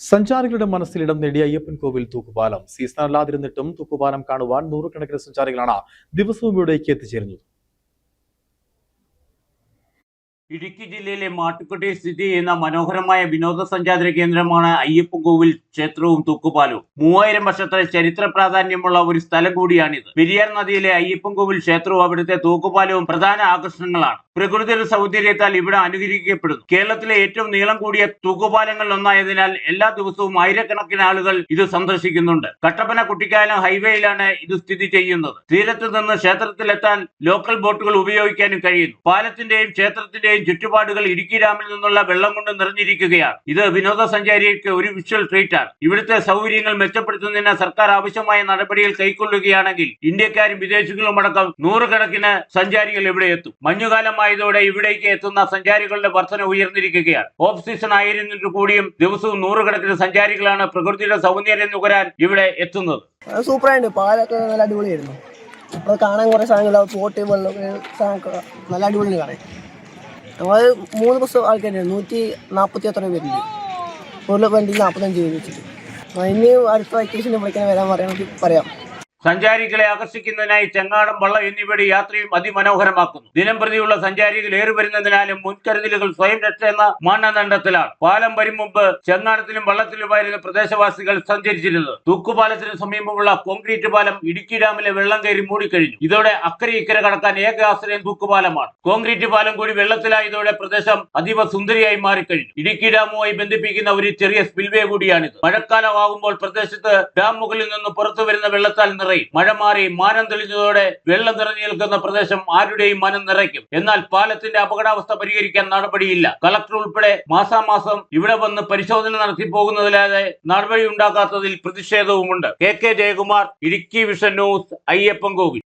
സഞ്ചാരികളുടെ മനസ്സിൽ ഇടം നേടിയ അയ്യപ്പൻ കോവിൽ തൂക്കുപാലം. സീസണല്ലാതിരുന്നിട്ടും തൂക്കുപാലം കാണുവാൻ നൂറുകണക്കിന് സഞ്ചാരികളാണ് ദിവസവും ഇവിടേക്ക് എത്തിച്ചേരുന്നത്. ഇടുക്കി ജില്ലയിലെ മാട്ടുക്കുട്ടി സ്ഥിതി ചെയ്യുന്ന മനോഹരമായ വിനോദസഞ്ചാര കേന്ദ്രമാണ് അയ്യപ്പൻകോവിൽ ക്ഷേത്രവും തൂക്കുപാലവും. മൂവായിരം വർഷത്തെ ചരിത്ര പ്രാധാന്യമുള്ള ഒരു സ്ഥലം കൂടിയാണിത്. പെരിയാർ നദിയിലെ അയ്യപ്പൻകോവിൽ ക്ഷേത്രവും അവിടുത്തെ തൂക്കുപാലവും പ്രധാന ആകർഷണങ്ങളാണ്. പ്രകൃതിയുടെ സൗന്ദര്യത്താൽ ഇവിടെ അനുകരിക്കപ്പെടുന്നു. കേരളത്തിലെ ഏറ്റവും നീളം കൂടിയ തൂക്കുപാലങ്ങളിൽ ഒന്നായതിനാൽ എല്ലാ ദിവസവും ആയിരക്കണക്കിന് ആളുകൾ ഇത് സന്ദർശിക്കുന്നുണ്ട്. കട്ടപ്പന കുട്ടിക്കാലം ഹൈവേയിലാണ് ഇത് സ്ഥിതി ചെയ്യുന്നത്. തീരത്ത് നിന്ന് ക്ഷേത്രത്തിലെത്താൻ ലോക്കൽ ബോട്ടുകൾ ഉപയോഗിക്കാനും കഴിയുന്നു. പാലത്തിന്റെയും ക്ഷേത്രത്തിന്റെയും ചുറ്റുപാടുകൾ ഇടുക്കി ഡാമിൽ നിന്നുള്ള വെള്ളം കൊണ്ട് നിറഞ്ഞിരിക്കുകയാണ്. ഇത് വിനോദസഞ്ചാരികൾക്ക് ഒരു വിഷ്വൽ ട്രീറ്റ് ആണ് ഇവിടുത്തെ സൗകര്യങ്ങൾ മെച്ചപ്പെടുത്തുന്നതിന് സർക്കാർ ആവശ്യമായ നടപടികൾ കൈക്കൊള്ളുകയാണെങ്കിൽ ഇന്ത്യക്കാരും വിദേശികളും അടക്കം നൂറുകണക്കിന് സഞ്ചാരികൾ ഇവിടെ എത്തും. മഞ്ഞുകാലമായതോടെ ഇവിടേക്ക് എത്തുന്ന സഞ്ചാരികളുടെ വർധന ഉയർന്നിരിക്കുകയാണ്. ഓഫ് സീസൺ ആയിരുന്നിട്ട് കൂടിയും ദിവസവും നൂറുകണക്കിന് സഞ്ചാരികളാണ് പ്രകൃതിയുടെ സൗന്ദര്യം നുകരാൻ ഇവിടെ എത്തുന്നത്. സൂപ്പറായിട്ട് പാലൊക്കെ നല്ല അടിപൊളിയായിരുന്നു. അപ്പോൾ കാണാൻ കുറേ സാധനങ്ങൾ പോട്ട് വെള്ളം നല്ല അടിപൊളി കാണാൻ. നമ്മൾ മൂന്ന് ബസ് ആൾക്കാരുണ്ട് നൂറ്റി നാൽപ്പത്തി എത്ര പേരുണ്ട്. ഒരു വണ്ടി നാൽപ്പത്തഞ്ച് പേര് വെച്ചിട്ട്. അതിന് അടുത്ത വെക്കേഷന് വിളിക്കാൻ വരാൻ പറയാമെങ്കിൽ പറയാം. സഞ്ചാരികളെ ആകർഷിക്കുന്നതിനായി ചെങ്ങാടം വള്ളം എന്നിവയുടെ യാത്രയും അതിമനോഹരമാക്കുന്നു. ദിനം പ്രതിയുള്ള സഞ്ചാരികൾ ഏറി വരുന്നതിനാലും മുൻകരുതലുകൾ സ്വയം രക്ഷ എന്ന മാനദണ്ഡത്തിലാണ്. പാലം വരും മുമ്പ് ചെങ്ങാടത്തിലും വള്ളത്തിലുമായിരുന്നു പ്രദേശവാസികൾ സഞ്ചരിച്ചിരുന്നത്. തൂക്കുപാലത്തിന് സമീപമുള്ള കോൺക്രീറ്റ് പാലം ഇടുക്കി ഡാമിലെ വെള്ളം കയറി മൂടിക്കഴിഞ്ഞു. ഇതോടെ അക്കരെ ഇക്കരെ കടക്കാൻ ഏക ആശ്രയം തൂക്കുപാലമാണ് കോൺക്രീറ്റ് പാലം കൂടി വെള്ളത്തിലായതോടെ പ്രദേശം അതീവ സുന്ദരിയായി മാറിക്കഴിഞ്ഞു. ഇടുക്കി ഡാമുമായി ബന്ധിപ്പിക്കുന്ന ഒരു ചെറിയ സ്പിൽവേ കൂടിയാണിത്. മഴക്കാലമാകുമ്പോൾ പ്രദേശത്ത് ഡാം മുകളിൽ നിന്ന് പുറത്തു വരുന്ന വെള്ളത്താൽ നിറയും മഴ മാറി മാനം തെളിഞ്ഞതോടെ വെള്ളം നിറഞ്ഞു നിൽക്കുന്ന പ്രദേശം ആരുടെയും മനം നിറയ്ക്കും. എന്നാൽ പാലത്തിന്റെ അപകടാവസ്ഥ പരിഹരിക്കാൻ നടപടിയില്ല. കളക്ടർ ഉൾപ്പെടെ മാസാമാസം ഇവിടെ വന്ന് പരിശോധന നടത്തി പോകുന്നതിലാതെ നടപടി ഉണ്ടാക്കാത്തതിൽ പ്രതിഷേധവുമുണ്ട്. K K Jayakumar Idukki vision news Ayyappan Kovil.